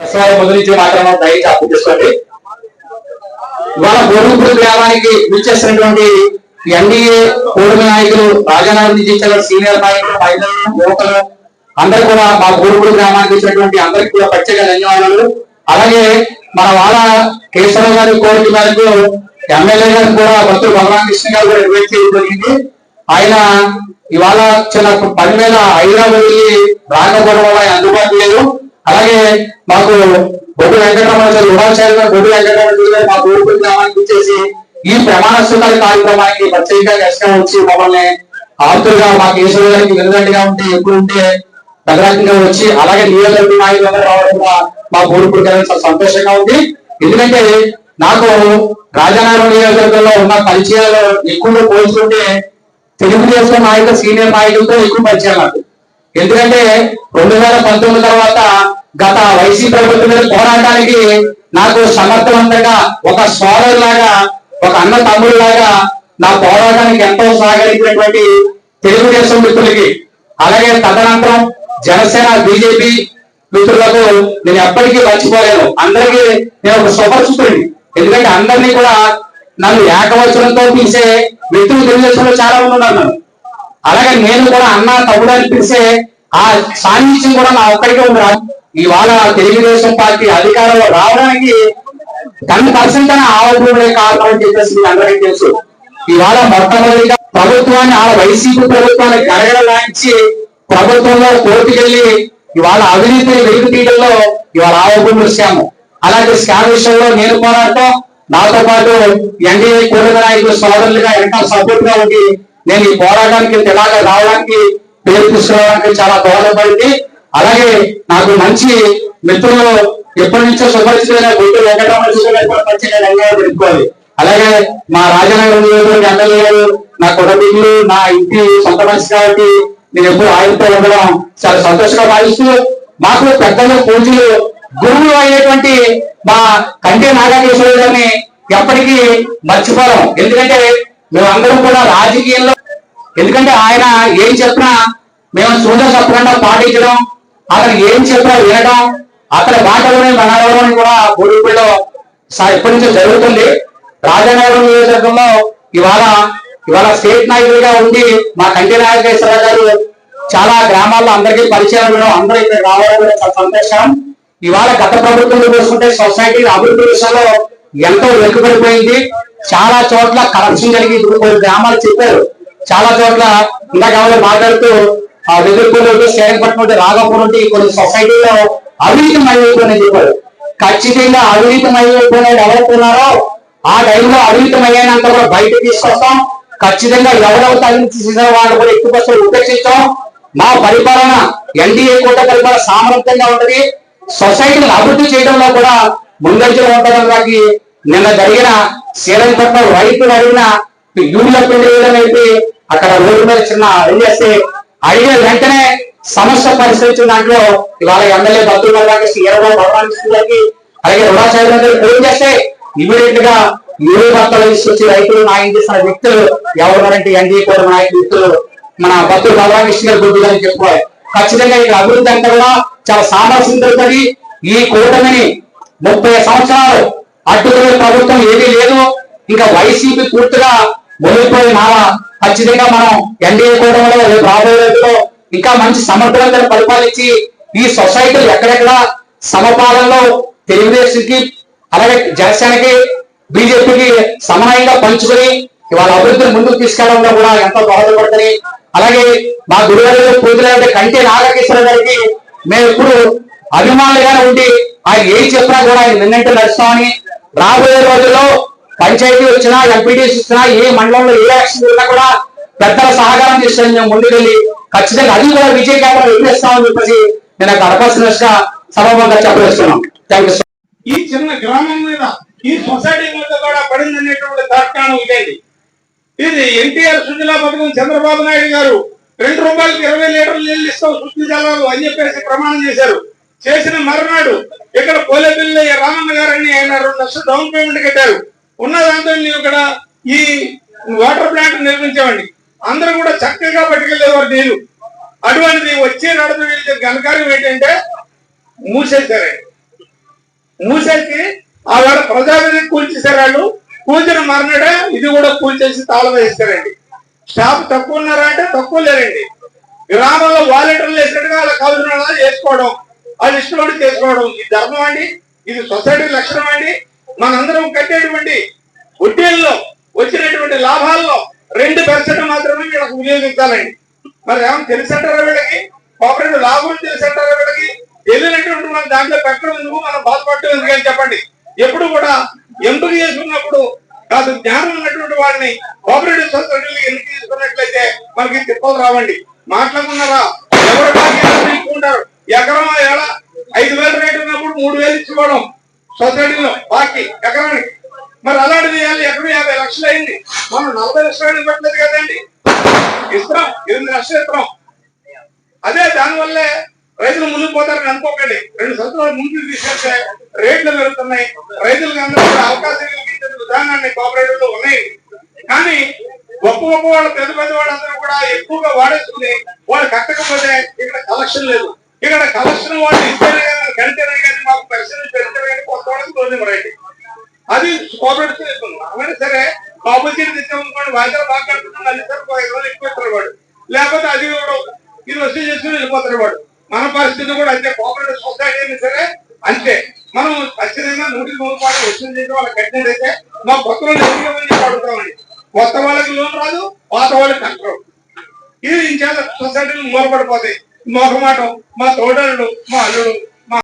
ప్రసవాలు మొదలించి మాత్రం దయచేసి అప్పు చేసుకోండి ఇవాళ గోరుపూడి గ్రామానికి విచ్చేసినటువంటి ఎన్డీఏ కూటమి నాయకులు రాజానగర్ నుంచి ఇచ్చిన సీనియర్ నాయకులు మహిళలు యువకులు అందరూ కూడా మా గోరుపూడి గ్రామానికి వచ్చినటువంటి అందరికీ కూడా ప్రత్యేక ధన్యవాదాలు. అలాగే మన వాళ్ళ కేశవరావు గారి కోరిక మేరకు ఎమ్మెల్యే గారు కూడా భక్తులు బలరామకృష్ణ గారు కూడా ఇన్వైట్ చేయడం జరిగింది. ఆయన ఇవాళ చిన్న పని మీద హైదరాబాద్ వెళ్ళి రాకపోవడం వల్ల అందుబాటు లేదు అలాగే మాకు బొడ్డు వెంకటరమణ గారు యువాచార్య బొడ్డు వెంకటరమణ గారు మా కోరుకుని గ్రామానికి వచ్చేసి ఈ ప్రమాణ స్వీకార కార్యక్రమానికి ప్రత్యేకంగా గెస్ట్గా వచ్చి మమ్మల్ని ఆతులుగా మా కేశవ గారికి వెనుదండిగా ఉంటే ఎప్పుడు ఉంటే నగరాజ్యంగా వచ్చి అలాగే నియోజకవర్గ నాయకులు అందరూ రావడం మా కోరుకుడు గారికి చాలా సంతోషంగా ఉంది. ఎందుకంటే నాకు రాజానగరం నియోజకవర్గంలో ఉన్న పరిచయాలు ఎక్కువగా పోల్చుకుంటే తెలుగుదేశం నాయకులు సీనియర్ నాయకులతో ఎక్కువ పరిచయాలు నాకు. ఎందుకంటే రెండు వేల పంతొమ్మిది తర్వాత గత వైసీ ప్రభుత్వం మీద పోరాటానికి నాకు సమర్థవంతంగా ఒక సోదరు లాగా ఒక అన్న తమ్ముడు లాగా నా పోరాటానికి ఎంతో సహకరించినటువంటి తెలుగుదేశం మిత్రులకి అలాగే తదనంతరం జనసేన బీజేపీ మిత్రులకు నేను ఎప్పటికీ మర్చిపోలేను. అందరికీ నేను ఒక సుపరిచితుడిని ఎందుకంటే అందరినీ కూడా నన్ను ఏకవచనంతో పిలిచే మిత్రులు తెలుగుదేశంలో చాలా మంది ఉన్నారు నన్ను. అలాగే నేను కూడా అన్న తమ్ముడు అని పిలిచే ఆ సాన్నిధ్యం కూడా నా ఒక్కడికే ఉంది ఇవాళ తెలుగుదేశం పార్టీ అధికారంలో రావడానికి టెన్ పర్సెంట్ అని ఆవకూడే కారణం అని చెప్పేసి మీకు అందరికీ తెలుసు. ఇవాళ మొట్టమొదటిగా ప్రభుత్వాన్ని ఆ వైసీపీ ప్రభుత్వాన్ని గడగడలాంచి ప్రభుత్వంలో కోర్టుకెళ్ళి ఇవాళ అవినీతిని వెలుగు తీయడంలో ఇవాళ ఆవకూడ విషయము అలాగే స్కామ్ విషయంలో నేను పోరాడటం నాతో పాటు ఎన్డీఏ కూటమి నాయకులు సోదరులుగా ఎంత సపోర్ట్గా ఉండి నేను ఈ పోరాటానికి తెలాగా రావడానికి పేరు తీసుకురావడానికి చాలా దోహదపడింది. అలాగే నాకు మంచి మిత్రులు ఎప్పటి నుంచో సుపరిచితమైన గుడ్డు వెంకటరమణ గారికి కూడా అలాగే మా రాజనగరం ఎమ్మెల్యే గారు నా కుటుంబీకులు నా ఇంటి సొంత మనిషి కాబట్టి నేను ఎప్పుడు ఆయనతో ఉండడం చాలా సంతోషంగా భావిస్తూ మాకు పెద్దలు పూజలు గురువులు అయినటువంటి మా కంటే నాగేశ్వర గారిని ఎప్పటికీ మర్చిపోలేం. ఎందుకంటే మేమందరం కూడా రాజకీయంలో ఎందుకంటే ఆయన ఏం చెప్పినా మేము సూచన చెప్పకుండా పాటించడం అతను ఏం చెప్పినా వినడం అతని మాటలోనే మనవడం కూడా బోడిపల్లిలో ఎప్పటి నుంచో జరుగుతుంది. రాజనగరం నియోజకవర్గంలో ఇవాళ ఇవాళ స్టేట్ నాయకుడిగా ఉండి మా కంటి నాగేశ్వర గారు చాలా గ్రామాల్లో అందరికీ పరిచయం ఉండడం అందరూ ఇక్కడ రావడం చాలా సంతోషం. ఇవాళ గత ప్రభుత్వంలో చూసుకుంటే సొసైటీ అభివృద్ధి విషయంలో ఎంతో వెనుకబడిపోయింది. చాలా చోట్ల కరప్షన్ జరిగి ఇప్పుడు కొన్ని గ్రామాలు చెప్పారు. చాలా చోట్ల ఇందాక ఎవరు మాట్లాడుతూ ఆ వెదుర్కొండ శ్రీరంగపట్నం నుండి రాఘపురం నుండి కొన్ని సొసైటీలో అవినీతి మైపోయినని చెప్పారు ఖచ్చితంగా అవినీతి మైపోయిన ఎవరుకున్నారో ఆ టైంలో అవినీతి అయ్యానంత కూడా బయటకు తీసుకొస్తాం. ఖచ్చితంగా ఎవరెవరు అవినీతి వాళ్ళు కూడా ఎక్కువ వస్తే ఉపేక్షిస్తాం. మా పరిపాలన ఎన్డీఏ కూట పరిపాలన సామర్థ్యంగా ఉంటది. సొసైటీని అభివృద్ధి చేయడంలో కూడా ముందంజలో ఉండడానికి నిన్న జరిగిన శ్రీరంగపట్నం రైతులు అడిగిన యూరియా పిండి వేయడం అయితే అక్కడ రోడ్డు మీద చిన్న అడిగేస్తే అడిగే వెంటనే సమస్య పరిష్కరించిన దాంట్లో ఇవాళ ఎమ్మెల్యే భక్తుల రాకేష్ ఇరవై భగవాన్ అలాగే రుణాచార్య ఫోన్ చేస్తే ఇమీడియట్గా యూరియా భర్తలు తీసుకొచ్చి రైతులు న్యాయం చేసిన వ్యక్తులు ఎవరున్నారంటే ఎన్డీఏ కూడా నాయకులు వ్యక్తులు మన భక్తులు భగవాన్ కృష్ణ గారు గుర్తు గారికి చెప్పుకోవాలి. ఖచ్చితంగా ఈ అభివృద్ధి అంతా కూడా చాలా సామరస్యం దొరుకుతుంది. ఈ కూటమిని ముప్పై సంవత్సరాలు అడ్డుకునే ప్రభుత్వం ఏమీ లేదు. ఇంకా వైసీపీ పూర్తిగా మునిగిపోయి మాల ఖచ్చితంగా మనం ఎన్డీఏ కూడంలో రేపు రాబోయే రోజుల్లో ఇంకా మంచి సమర్థవంతంగా పరిపాలించి ఈ సొసైటీలు ఎక్కడెక్కడ సమపాలనలో తెలుగుదేశంకి అలాగే జనసేనకి బీజేపీకి సమన్వయంగా పంచుకొని ఇవాళ అభివృద్ధిని ముందుకు తీసుకెళ్ళడంలో కూడా ఎంతో దోహదపడుతుంది అలాగే మా గురుగారు పూజలంటే కంటే నాగకేశ్వర గారికి మేము ఇప్పుడు అభిమానులుగానే ఉండి ఆయన ఏం చెప్పినా కూడా ఆయన నిన్నంటే నడుస్తామని రాబోయే రోజుల్లో పంచాయతీ వచ్చినా ఎంపీటీసీ వచ్చినా ఏ మండలంలో ఏ యాక్షన్ ఉన్నా కూడా పెద్దల సహకారం తీసుకొని మేము ముందుకెళ్ళి ఖచ్చితంగా అది కూడా విజయ కేంద్రం చెప్పేసి నేను అక్కడ అడపాల్సిన సభాముఖంగా చెప్పవేస్తున్నాం థ్యాంక్ యూ ఈ చిన్న గ్రామం మీద ఈ సొసైటీ మీద కూడా పడింది అనేటువంటి తాత్కాణం ఇదేంటి ఇది ఎన్టీఆర్ సుజలా పథకం చంద్రబాబు నాయుడు గారు రెండు రూపాయలకి ఇరవై లీటర్లు నీళ్ళు ఇస్తాం సృష్టించాలి అని చెప్పేసి ప్రమాణం చేశారు. చేసిన మరునాడు ఇక్కడ పోలేపల్లి రామన్న గారని ఆయన రెండు లక్షలు డౌన్ పేమెంట్ కట్టారు. ఉన్న దాంతో ఇక్కడ ఈ వాటర్ ప్లాంట్ నిర్మించామండి అందరూ కూడా చక్కగా పట్టుకెళ్ళేవారు నీళ్ళు అటువంటిది వచ్చే నడుమ ఘనకార్యం ఏంటంటే మూసేశారండి మూసేసి ఆ వాళ్ళ ప్రజాపతి కూల్చేశారు వాళ్ళు. కూల్చిన మరణడే ఇది కూడా కూల్చేసి తాళం వేస్తారండి స్టాఫ్ తక్కువ ఉన్నారా అంటే తక్కువ లేరండి. గ్రామంలో వాలంటీర్లు వేసినట్టుగా వాళ్ళ కావాల్సిన వాళ్ళ చేసుకోవడం వాళ్ళు ఇష్టపడి చేసుకోవడం. ఇది ధర్మం అండి. ఇది సొసైటీ లక్షణం అండి. మనందరం కట్టేటువంటి వడ్డీల్లో వచ్చినటువంటి లాభాల్లో రెండు పర్సెంట్ మాత్రమే వీళ్ళకి వినియోగించాలండి. మరి ఏమైనా తెలుసంటారా వీళ్ళకి? కోఆపరేటివ్ లాభం తెలుసంటారా వీళ్ళకి? వెళ్ళినటువంటి మన దాంట్లో పెట్టడం ఎందుకు మనం బాధపడటం ఎందుకని చెప్పండి. ఎప్పుడు కూడా ఎంపిక చేసుకున్నప్పుడు కాదు జ్ఞానం ఉన్నటువంటి వాడిని కోఆపరేటివ్ సొసైటీలు ఎన్నిక తీసుకున్నట్లయితే మనకి తిప్పలు రావండి. మాట్లాడుకున్నారా ఎవరు తీసుకుంటారు ఎకరం ఏడ ఐదు వేల రేటు ఉన్నప్పుడు మూడు వేలు ఇచ్చుకోవడం. సొసైటీలో బాకీ ఎకరానికి మరి అలాంటిది ఇవాళ యాభై లక్షలు అయింది. మనం నలభై లక్షలు పెట్టలేదు కదండి. ఇస్తాం ఎనిమిది లక్షలు ఇస్తాం అదే దానివల్లే రైతులు ముందుకు పోతారని అనుకోకండి. రెండు సంవత్సరాలు ముందుకు తీసుకెళ్తే రేట్లు పెరుగుతున్నాయి. రైతులకు అందరూ కూడా అవకాశం కలిగించే విధానాన్ని కోఆపరేటివ్లో ఉన్నాయి. కానీ గొప్ప గొప్ప వాళ్ళు పెద్ద పెద్ద వాళ్ళందరూ కూడా ఎక్కువగా వాడేసుకుని వాళ్ళు కట్టకపోతే ఇక్కడ కలెక్షన్ లేదు. ఇక్కడ కలెక్షన్ వాళ్ళు ఇస్తేనే కడితేనే కానీ మాకు పరిస్థితి పెడితేనే కానీ కొత్త వాళ్ళకి తోలింది అది కోఆపరేటివ్ ఇస్తుంది మనమైనా సరే బాబు తెచ్చామనుకోండి వాళ్ళ బాగా కడుతున్నాం అది సరే ఐదు రోజులు ఎక్కువ వాడు. లేకపోతే అది కూడా ఇది వస్తే చేసుకుని వెళ్ళిపోతారు వాడు. మన పరిస్థితి కూడా అంతే కోఆపరేటివ్ సొసైటీ అయినా సరే అంతే. మనం ఖచ్చితంగా నూటికి నూరు పాటు వసూలు చేసి వాళ్ళకి కట్టినట్టయితే మా కొత్త వాళ్ళు ఎందుకు కొత్త వాళ్ళకి లోన్ రాదు పాత వాళ్ళకి కట్టరు. ఇది ఇంకా సొసైటీలు మూలపడిపోతాయి. మొహమాటం మా తోడళ్ళు మా అల్లుడు